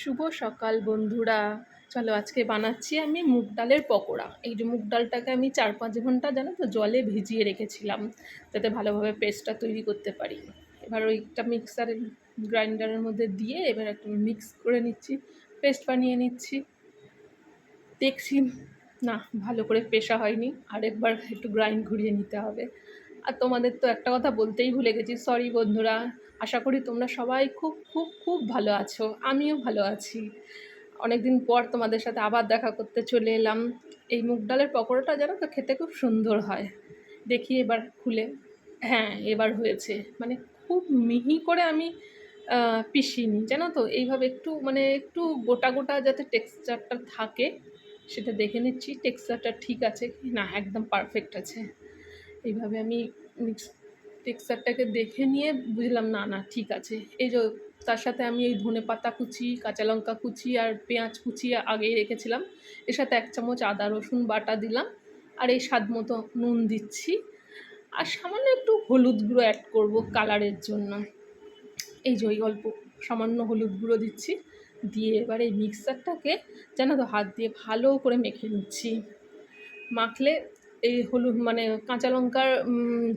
শুভ সকাল বন্ধুরা। চলো আজকে বানাচ্ছি আমি মুগ ডালের পকোড়া। এই যে মুগ ডালটাকে আমি চার পাঁচ ঘণ্টা জানো তো জলে ভিজিয়ে রেখেছিলাম, যাতে ভালোভাবে পেস্টটা তৈরি করতে পারি। এবার ওইটা মিক্সারের গ্রাইন্ডারের মধ্যে দিয়ে এবার একটু মিক্স করে নিচ্ছি পেস্ট বানিয়ে নিচ্ছি। দেখছি না, ভালো করে পেশা হয়নি। আরেকবার একটু গ্রাইন্ড ঘুরিয়ে নিতে হবে। আর তোমাদের তো একটা কথা বলতেই ভুলে গেছি। সরি বন্ধুরা, আশা করি তোমরা সবাই খুব খুব খুব ভালো আছো। আমিও ভালো আছি। অনেক দিন পর তোমাদের সাথে আবার দেখা করতে চলে এলাম। এই মুগ ডালের পকোড়াটা জানো তো খেতে খুব সুন্দর হয়। দেখি এবার খুলে। হ্যাঁ এবার হয়েছে। মানে খুব মিহি করে আমি পিসিনি জানো তো? এইভাবে একটু মানে একটু গোটা গোটা যাতে টেক্সচারটা থাকে, সেটা দেখে নিচ্ছি। টেক্সচারটা ঠিক আছে না? একদম পারফেক্ট আছে। এইভাবে আমি টেক্সচারটাকে দেখে নিয়ে বুঝলাম, না না, ঠিক আছে। এই যে তার সাথে আমি এই ধনে পাতা কুচি, কাঁচা লঙ্কা কুচি আর পেঁয়াজ কুচি আগেই রেখেছিলাম। এর সাথে এক চামচ আদা, রসুন বাটা দিলাম আর এই স্বাদ মতো নুন দিচ্ছি। আর সামান্য একটু হলুদ গুঁড়ো অ্যাড করব কালারের জন্য। এই যে ওই অল্প সামান্য হলুদ গুঁড়ো দিচ্ছি। দিয়ে এবার এই মিক্সারটাকে যেন তো, হাত দিয়ে ভালো করে মেখে নিচ্ছি। মাখলে এই হলুদ মানে কাঁচা লঙ্কার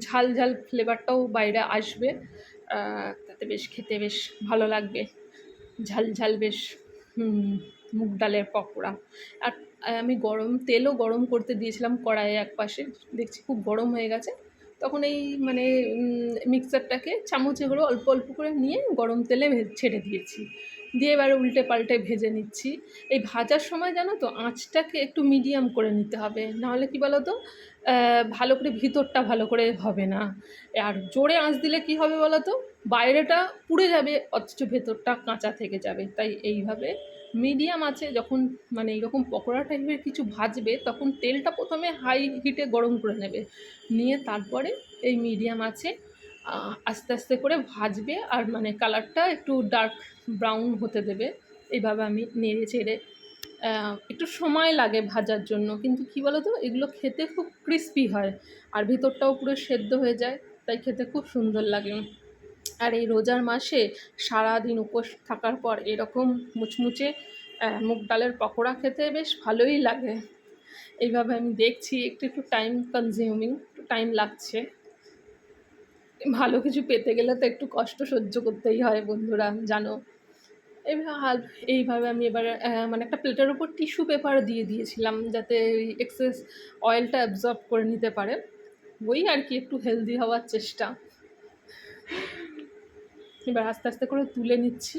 ঝাল ঝাল ফ্লেভারটাও বাইরে আসবে। তাতে বেশ খেতে বেশ ভালো লাগবে। ঝাল ঝাল বেশ মুগ ডালের পকোড়া। আর আমি গরম তেলও গরম করতে দিয়েছিলাম কড়াইয়ে এক পাশে। দেখছি খুব গরম হয়ে গেছে। তখন এই মানে মিক্সারটাকে চামচে করে অল্প অল্প করে নিয়ে গরম তেলে ছেড়ে দিয়েছি। দিয়ে এবার উল্টে পাল্টে ভেজে নিচ্ছি। এই ভাজার সময় জানো তো, আঁচটাকে একটু মিডিয়াম করে নিতে হবে। নাহলে কি বলো তো ভালো করে ভিতরটা ভালো করে হবে না। আর জোরে আঁচ দিলে কি হবে বলো তো বাইরেটা পুড়ে যাবে, অথচ ভেতরটা কাঁচা থেকে যাবে। তাই এইভাবে মিডিয়াম আছে, যখন মানে এইরকম পকোড়া টাইপের কিছু ভাজবে, তখন তেলটা প্রথমে হাই হিটে গরম করে নেবে। নিয়ে তারপরে এই মিডিয়াম আছে আস্তে আস্তে করে ভাজবে আর মানে কালারটা একটু ডার্ক ব্রাউন হতে দেবে। এইভাবে আমি নেড়ে চেড়ে একটু সময় লাগে ভাজার জন্য। কিন্তু কী বলো তো এগুলো খেতে খুব ক্রিস্পি হয় আর ভিতরটাও পুরো সেদ্ধ হয়ে যায়, তাই খেতে খুব সুন্দর লাগে। আর এই রোজার মাসে সারাদিন উপোস থাকার পর এরকম মুচমুচে মুগ ডালের পকোড়া খেতে বেশ ভালোই লাগে। এইভাবে আমি দেখছি, একটু একটু টাইম কনজিউমিং টাইম লাগছে। ভালো কিছু পেতে গেলে তো একটু কষ্ট সহ্য করতেই হয় বন্ধুরা, জানো? এইভাবে আমি এবার মানে একটা প্লেটের ওপর টিস্যু পেপার দিয়ে দিয়েছিলাম যাতে এক্সেস অয়েলটা অ্যাবজর্ব করে নিতে পারে। ওই আর কি, একটু হেলদি হওয়ার চেষ্টা। এবার আস্তে আস্তে করে তুলে নিচ্ছি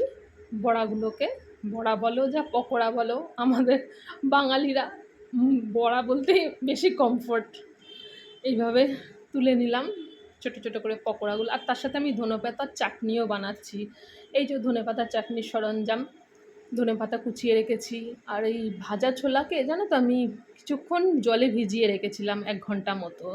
বড়াগুলোকে। বড়া বলো যা পকোড়া বলো, আমাদের বাঙালিরা বড়া বলতে বেশি কমফোর্ট এইভাবে তুলে নিলাম। ছোটো ছোটো করে পকোড়াগুলো। আর তার সাথে আমি ধনেপাতার চাটনিও বানাচ্ছি। এই যে ধনেপাতার চাটনির সরঞ্জাম ধনে পাতা কুচিয়ে রেখেছি। আর এই ভাজা ছোলাকে, জানো তো আমি কিছুক্ষণ জলে ভিজিয়ে রেখেছিলাম এক ঘণ্টা মতো।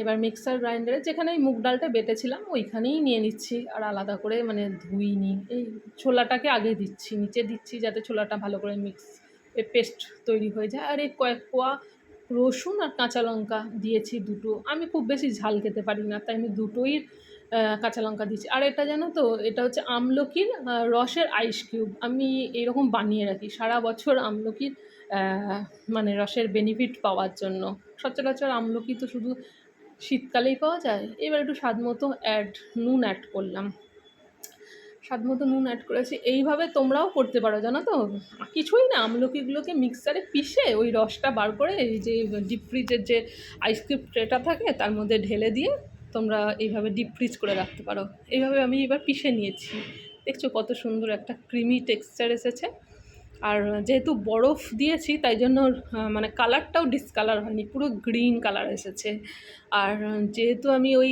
এবার মিক্সার গ্রাইন্ডারে যেখানে এই মুগ ডালটা বেটেছিলাম, ওইখানেই নিয়ে নিচ্ছি। আর আলাদা করে মানে ধুই ধুইনি। এই ছোলাটাকে আগে দিচ্ছি, নিচে দিচ্ছি যাতে ছোলাটা ভালো করে মিক্স পেস্ট তৈরি হয়ে যায়। আর এই কয়েক কোয়া রসুন আর কাঁচা লঙ্কা দিয়েছি দুটো। আমি খুব বেশি ঝাল খেতে পারি না, তাই আমি দুটোই কাঁচা লঙ্কা দিয়েছি। আর এটা জানো তো, এটা হচ্ছে আমলকির রসের আইস কিউব আমি এরকম বানিয়ে রাখি, সারা বছর আমলকির মানে রসের বেনিফিট পাওয়ার জন্য। সচরাচর আমলকি তো শুধু শীতকালেই পাওয়া যায়, এবার একটু স্বাদ মতো অ্যাড নুন অ্যাড করলাম। স্বাদ মতো নুন অ্যাড করেছি। এইভাবে তোমরাও করতে পারো, জানো তো? কিছুই না, আমলকিগুলোকে মিক্সারে পিষে ওই রসটা বার করে এই যে ডিপ ফ্রিজের যে আইসক্রিম ট্রেটা থাকে, তার মধ্যে ঢেলে দিয়ে তোমরা এইভাবে ডিপ ফ্রিজ করে রাখতে পারো। এইভাবে আমি এবার পিষে নিয়েছি। দেখছ কত সুন্দর একটা ক্রিমি টেক্সচার এসেছে। আর যেহেতু বরফ দিয়েছি, তাই জন্য মানে কালারটাও ডিসকালার হয়নি, পুরো গ্রিন কালার এসেছে। আর যেহেতু আমি ওই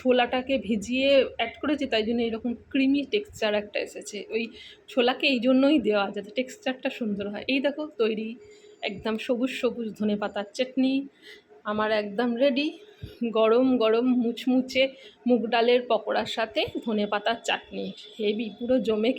ছোলাটাকে ভিজিয়ে অ্যাড করেছি, তাই জন্য এরকম ক্রিমি টেক্সচার একটা এসেছে। ওই ছোলাকে এই জন্যই দেওয়া, যাতে টেক্সচারটা সুন্দর হয়। এই দেখো, তৈরি একদম সবুজ সবুজ ধনে পাতার চাটনি, আমার একদম রেডি গরম গরম মুচমুচে মুগ ডালের পকোড়ার সাথে ধনে পাতার চাটনি হেভি পুরো জমে